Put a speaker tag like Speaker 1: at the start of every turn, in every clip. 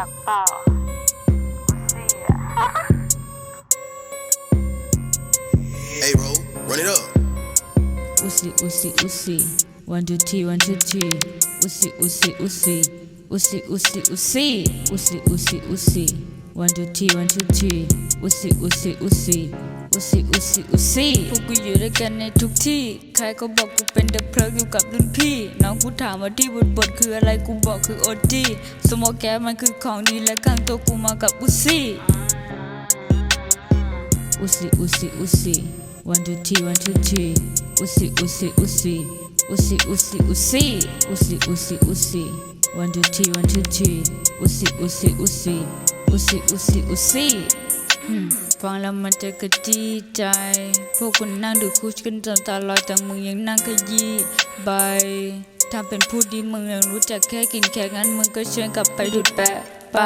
Speaker 1: Jackpot. hey, bro, run it up.
Speaker 2: Usi, usi, usi. One, two, three, one, two, three. Usi, usi, usi. Usi, usi, usi. Usi, usi, usi. One, two, three, one, two, three. Usi, usi, usi. อุสิอุสิอุสิพวกกูอยู่ด้วยกันในทุกที่ ใครก็บอกกูเป็นเดอะเพลิกอยู่กับรุ่นพี่ น้องกูถามว่าที่บทบทคืออะไรกูบอกคือโอทีสมอแกมันคือของดีและข้างตัวกูมากับอุสิอุสิอุสิอุสิ one two three one two three อุสิอุสิอุสิอุสิอุ
Speaker 3: สิอุสิอุสิอุสิอุสิ
Speaker 2: one two three one two three อุสิอุสิอุสิอุสิอุสิอุสิ ฟังแล้วมันจะกระจี้ใจ พวกคุณนั่งดูคุชกันจนตาลอยแต่มึงยังนั่งขยี้ใบทำเป็นพูดดีมึงยังรู้จักแค่กินแค่งั้นมึงก็เชิญกลับไปดูดแปะไป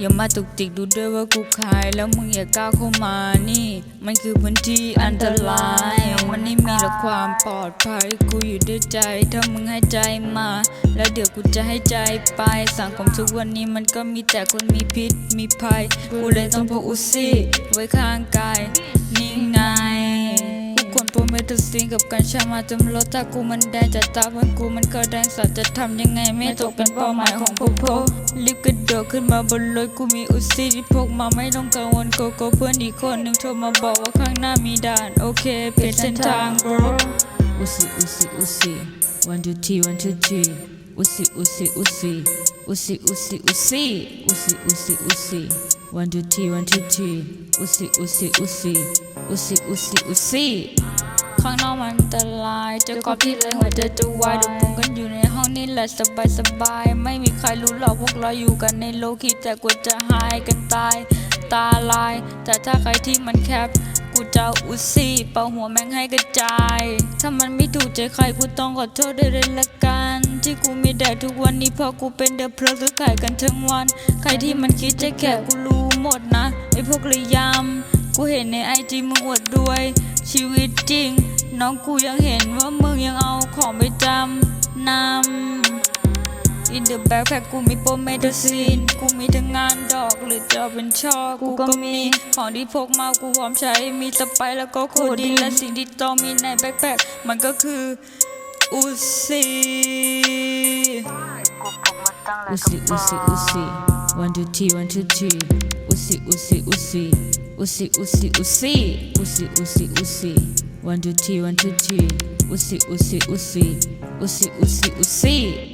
Speaker 2: อย่ามาตุกติกดูด้วยว่ากูขาย แล้วมึงอย่าก้าวเข้ามานี่ มันคือพื้นที่อันตราย มันไม่มีหรอกความปลอดภัย กูอยู่ด้วยใจ ถ้ามึงให้ใจมา แล้วเดี๋ยวกูจะให้ใจไป สังคมทุกวันนี้มันก็มีแต่คนมีพิษมีภัย กูเลยต้องพกอุซี่ไว้ข้างกายนิ่ง กูควรโปรเมทซินกับการชามาจำรถถ้ากูมันแดงจะตาบนกูมันก็แดงสัตว์จะทำยังไงไม่ตกเป็นเป้าหมายของพวกพวกรีบกระโดดขึ้นมาบนรถกูมีอุซี่ที่พกมาไม่ต้องกังวลโกโก้เพื่อนอีกคนหนึ่งโทรมาบอกว่าข้างหน้ามีด่านโอเคเปลี่ยนเส้นทาง bro อุซี่อุซี่อุซี่ one two three one two three อุซี่อุซี่อุซี่อุซี่อุซี่อุซี่อุซี่อุซี่อุซี่ one two three one two three อุซี่อุซี่อุซี่อุซี่อุซี่อุซี่ ข้างนอกมันอันตรายเจอกอบที่เลยหัวใจจะวายดูปุ่มกันอยู่ในห้องนี่แหละสบายสบาย ไม่มีใครรู้หรอกพวกเราอยู่กันในโลกคิดแต่กลัวจะหายกันตาย ตาลาย แต่ถ้าใครที่มันแคบกูจะอุซี่เป่าหัวแม่งให้กระจาย ถ้ามันไม่ถูกใจใครกูต้องขอโทษด้วยเลยละกัน ที่กูมีแดกทุกวันนี้เพราะกูเป็นเดอะเพลิร์ซื้อขายกันทั้งวัน ใครที่มันคิดจะแขกกูรู้หมดนะไอพวกระยำกูเห็นในไอจีมึงอวดด้วย ชีวิตจริง น้องกูยังเห็นว่ามึงยังเอาของไปจำนำ In the backpack กูมีโปรเมทาซีน กูมีทั้งงานดอกหรือจะเป็นช่อกูก็มี ของที่พกมากูพร้อมใช้ มีสไปแล้วก็โคดินและสิ่งที่ต้องมีในแบ็คแพ็คมันก็คืออุซีอุซีอุซีอุซี one two three one two three อุซีอุซีอุซีอุซีอุซีอุซีอุซีอุ
Speaker 3: ซีอุซี 1 2 3 1 2 3
Speaker 2: usi usi usi. Usi usi usi.